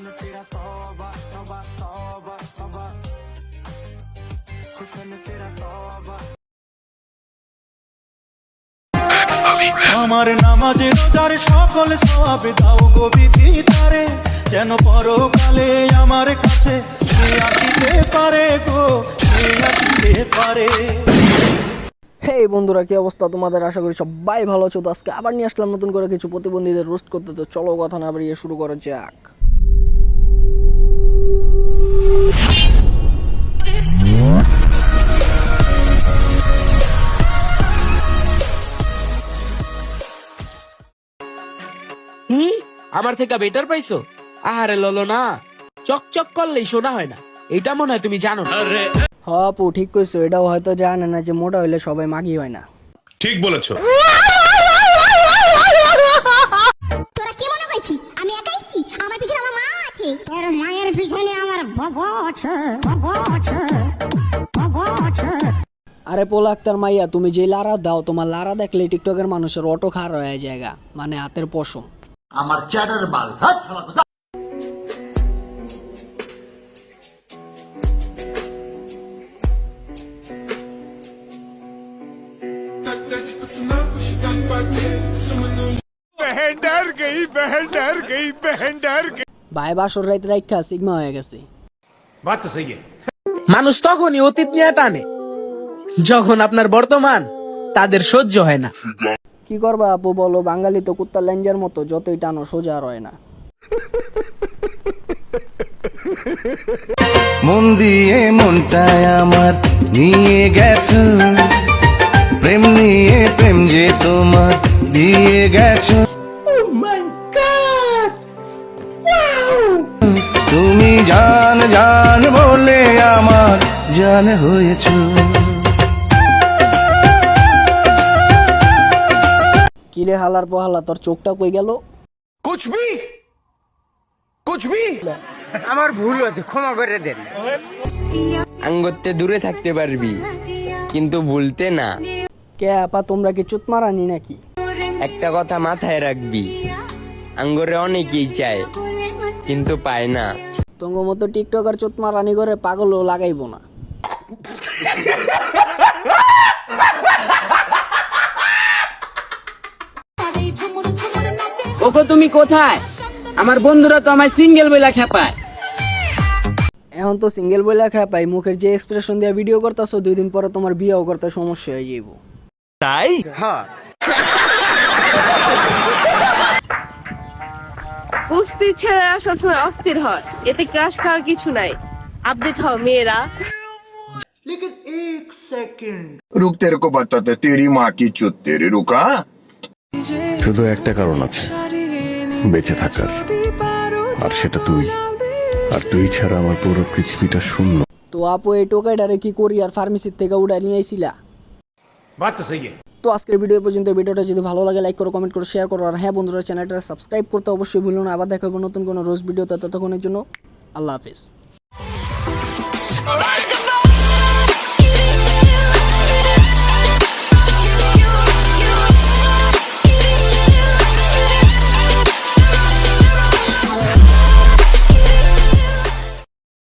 জন্য তেরা তবা তবা তবা তবা হুসেন তেরা তবা আমার নামাজে রোজার সকল সব দাও গো বিধি তারে যেন পরকালে আমার কাছে আসিতে পারে গো আসিতে পারে। হেই বন্ধুরা কি অবস্থা তোমাদের? আশা করি সবাই ভালো আছো। তো আজকে আবার নিয়ে আসলাম নতুন করে কিছু প্রতিবন্ধীদের রোস্ট করতে। তো চলো কথা না বাড়িয়ে শুরু করা যাক। হুম? আমার থেকে বেটার পাইছো? আহারে ললো না। চকচক করলেই শোনা হয় না। এটা মনে হয় তুমি জানো না। হ আপু ঠিক কইছো। এটাও হয়তো জানে না যে মোটা হইলে সবাই মাগি হয় না। ঠিক বলেছ। তোরা কি মনে করছিস? আমি একাইছি আমার পিছনে আমার মা আছে। আরে পোল আক্তার মাইয়া তুমি যে লারা দাও তোমার লারা দেখলে টিকটকের মানুষের অটো খার হয়ে জায়গা মানে হাতের পশম ভাই বাসর রাইত রাইখা সিগমা হয়ে গেছে মানুষ তখনই অতীত নিয়ে টানে যখন আপনার বর্তমান তাদের সহ্য হয় না। কি করবা আপু বলো বাঙালি তো কুত্তা লেঞ্জার মতো যতই টানো সোজা আর হয় না। মন দিয়ে মনটায় আমার নিয়ে গেছো প্রেম নিয়ে প্রেম যে তোমার দিয়ে গেছো। তুমি জান বলে আমার জান হয়েছো। কিরে হালার পোহালা তোর চোখটা কই গেল? কুচবি আমার ভুল হয়েছে ক্ষমা করে আঙ্গতে দূরে থাকতে পারবি কিন্তু ভুলতে না। কে আপা তোমরা কি চুত মারানি নাকি? একটা কথা মাথায় রাখবি আঙ্গরে অনেকেই চায় কিন্তু পায় না। তোমার মতো টিকটক আর চুত মারানি করে পাগলও লাগাইবো না। ওকো তুমি কোথায়? আমার বন্ধুরা তো আমায় সিঙ্গেল বইলা খেপায়। এখন তো সিঙ্গেল বইলা খায় পাই মুখের যে এক্সপ্রেশন দিয়ে ভিডিও করতেছো দুই দিন পরে তোমার বিয়েও করতে সমস্যা হয়ে যাইব। কুস্তির ছেলেরা সবসময় অস্থির হয় এতে ক্রাশ খাওয়ার কিছু নাই। আপডেট হও মেয়েরা। रुक तेरे को बताते तेरी माँ की चुत तेरी रुका শুধু একটা কারণ আছে বেঁচে থাকার আর সেটা তুই আর তুই ছাড়া আমার পুরো পৃথিবীটা শূন্য তো আপু এই টোকাইটারে কি করি আর ফার্মেসির থেকে উড়া নিয়ে আইছিলা তো আজকের ভিডিও পর্যন্ত ভিডিওটা যদি ভালো লাগে লাইক করো কমেন্ট করো শেয়ার করো আর হ্যাঁ বন্ধুরা চ্যানেলটা সাবস্ক্রাইব করতে অবশ্যই ভুলো না আবার দেখা হবে নতুন কোনো রোজ ভিডিওতে ততক্ষণের জন্য আল্লাহ হাফিজ